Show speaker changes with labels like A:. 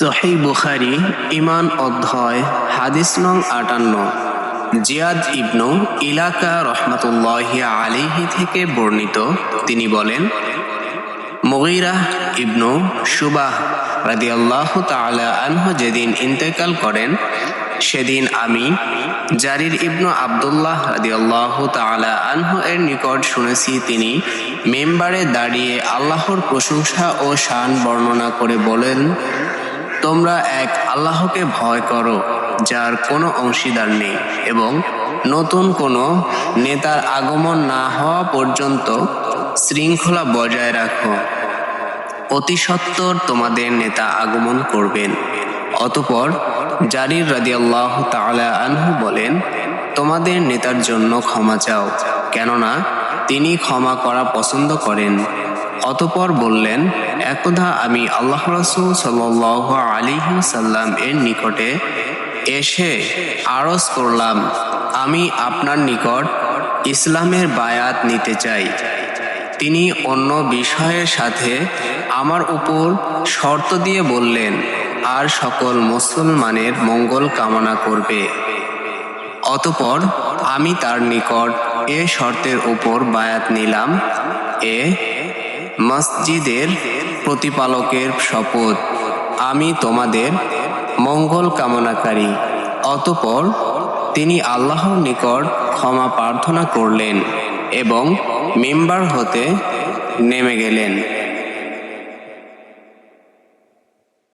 A: সহি বুখারি ইমান অধ্যায়, হাদিস নং আটান্ন। জিয়াদ ইবনু ইলাকা রহমাতুল্লাহ আলিহি থেকে বর্ণিত, তিনি বলেন, মুগিরা ইবনু সুবাহ রাদিয়াল্লাহু তাআলা আনহু যেদিন ইন্তেকাল করেন, সেদিন আমি জারির ইবনু আব্দুল্লাহ রাদিয়াল্লাহু তাআলা আনহ এর নিকট শুনেছি তিনি মেম্বারে দাঁড়িয়ে আল্লাহর প্রশংসা ও শান বর্ণনা করে বলেন তোমরা এক আল্লাহকে ভয় করো, যার কোনো অংশীদার নেই, এবং নতুন কোনো নেতার আগমন না হওয়া পর্যন্ত শৃঙ্খলা বজায় রাখো। অতি সত্বর তোমাদের নেতা আগমন করবেন। অতপর জারির রাদিয়াল্লাহ তাআলা আনহু বলেন, তোমাদের নেতার জন্য ক্ষমা চাও, কেননা তিনি ক্ষমা করা পছন্দ করেন। অতপর বললেন একদা আমি আল্লাহ রাসূল সাল্লাল্লাহু আলাইহি সাল্লাম এর নিকটে এসে আরজ করলাম, আমি আপনার নিকট ইসলামের বায়াত নিতে চাই। তিনি অন্য বিষয়ের সাথে আমার উপর শর্ত দিয়ে বললেন, আর সকল মুসলমানের মঙ্গল কামনা করবে। অতপর আমি তার নিকট এ শর্তের উপর বায়াত নিলাম, এ মসজিদের প্রতিপালকের শপথ। আমি তোমাদের মঙ্গল কামনাকারী। অতপর তিনি আল্লাহর নিকট ক্ষমা প্রার্থনা করলেন এবং মেম্বার হতে নেমে গেলেন।